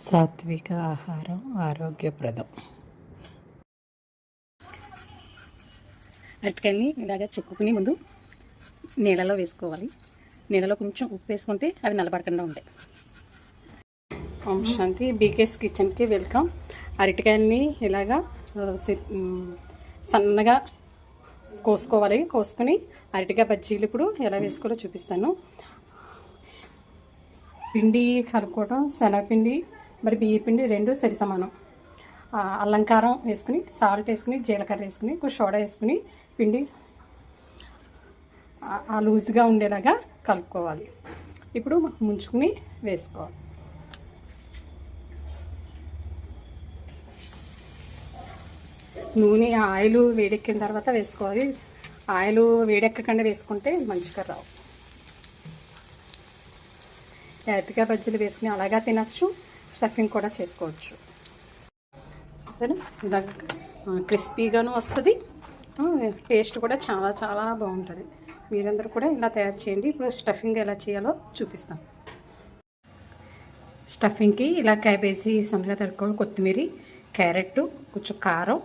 సాత్విక ఆహారం ఆరోగ్యప్రదం. అరటికాయని ఇలాగ చెక్కుకుని ముందు నీళ్ళలో వేసుకోవాలి. నీళ్ళలో కొంచెం ఉప్పు వేసుకుంటే అవి నల్లబడకుండా ఉంటాయి. ఓం శాంతి. బీకేస్ కిచెన్కి వెల్కమ్. అరటికాయలని ఇలాగా సన్నగా కోసుకోవాలి. కోసుకొని అరటికాయ బజ్జీలు ఇప్పుడు ఎలా వేసుకోవాలో చూపిస్తాను. పిండి కలుపుకోవడం శనగపిండి మరి బియ్య పిండి రెండు సరి సమానం. ఆ, వేసుకుని సాల్ట్ వేసుకుని జీలకర్ర వేసుకుని కొంచెం సోడా వేసుకుని పిండి ఆ- లూజ్గా ఉండేలాగా కలుపుకోవాలి. ఇప్పుడు ముంచుకుని వేసుకోవాలి. నూనె ఆయిల్ వేడెక్కిన తర్వాత వేసుకోవాలి. ఆయిల్ వేడెక్కకుండా వేసుకుంటే మంచిగా రావు. అరటికాయ బజ్జీలు వేసుకుని అలాగా తినచ్చు. స్టఫింగ్ కూడా చేసుకోవచ్చు. సరే ఇలాగ క్రిస్పీగాను వస్తుంది. టేస్ట్ కూడా చాలా చాలా బాగుంటుంది. మీరందరూ కూడా ఇలా తయారు చేయండి. ఇప్పుడు స్టఫింగ్ ఎలా చేయాలో చూపిస్తాం. స్టఫింగ్కి ఇలా క్యాబేజీ సన్నగా తడుకోవాలి కొత్తిమీర క్యారెట్ కొంచెం కారం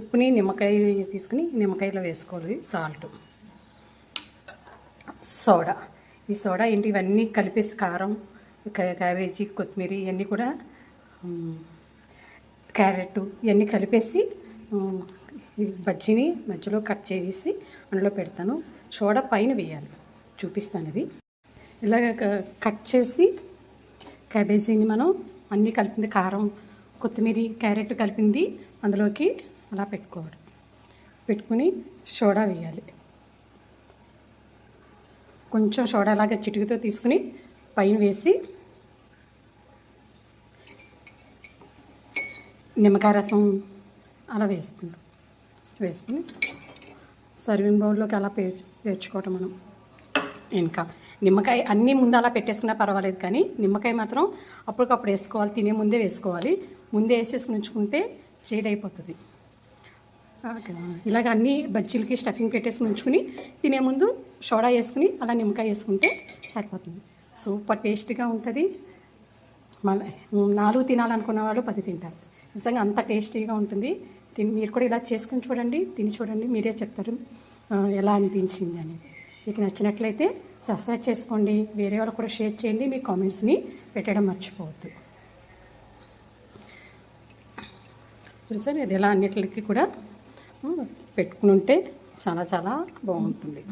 ఉప్పుని నిమ్మకాయ తీసుకుని నిమ్మకాయలో వేసుకోవాలి. Salt soda. ఈ సోడా ఏంటి? ఇవన్నీ కలిపేసి కారం క్యాబేజీ కొత్తిమీర ఇవన్నీ కూడా క్యారెట్ ఇవన్నీ కలిపేసి బజ్జీని మధ్యలో కట్ చేసి అందులో పెడతాను. సోడా పైన వేయాలి. చూపిస్తాను అది ఇలాగ క- కట్ చేసి క్యాబేజీని మనం అన్నీ కలిపింది కారం కొత్తిమీర క్యారెట్ కలిపింది అందులోకి అలా పెట్టుకోవాలి. పెట్టుకుని సోడా వేయాలి. కొంచెం సోడా లాగా చిటికతో తీసుకుని పైన వేసి నిమ్మకాయ రసం అలా వేసుకుంటాం వేసుకుని సర్వింగ్ బౌల్లోకి అలా పేర్చు పేర్చుకోవటం మనం. ఇంకా నిమ్మకాయ అన్నీ ముందు అలా పెట్టేసుకున్నా పర్వాలేదు కానీ నిమ్మకాయ మాత్రం అప్పటికప్పుడు వేసుకోవాలి తినే ముందే వేసుకోవాలి. ముందే వేసేసుకుని ఉంచుకుంటే చేదైపోతుంది. ఓకే. ఇలాగ అన్ని బజ్జీలకి స్టఫింగ్ పెట్టేసుకుని ఉంచుకుని తినే ముందు సోడా వేసుకుని అలా నిమ్మకాయ వేసుకుంటే సరిపోతుంది. సూపర్ టేస్ట్గా ఉంటుంది. మళ్ళీ నాలుగు తినాలనుకున్న వాళ్ళు పది తింటారు. నిజంగా అంత టేస్టీగా ఉంటుంది. తిని మీరు కూడా ఇలా చేసుకుని చూడండి. తిని చూడండి. మీరే చెప్తారు ఎలా అనిపించింది అని. మీకు నచ్చినట్లయితే సబ్స్క్రైబ్ చేసుకోండి. వేరే వాళ్ళు కూడా షేర్ చేయండి. మీ కామెంట్స్ని పెట్టడం మర్చిపోవద్దు. చూసారు ఇది ఎలా అన్నిటికి కూడా పెట్టుకుని ఉంటే చాలా చాలా బాగుంటుంది.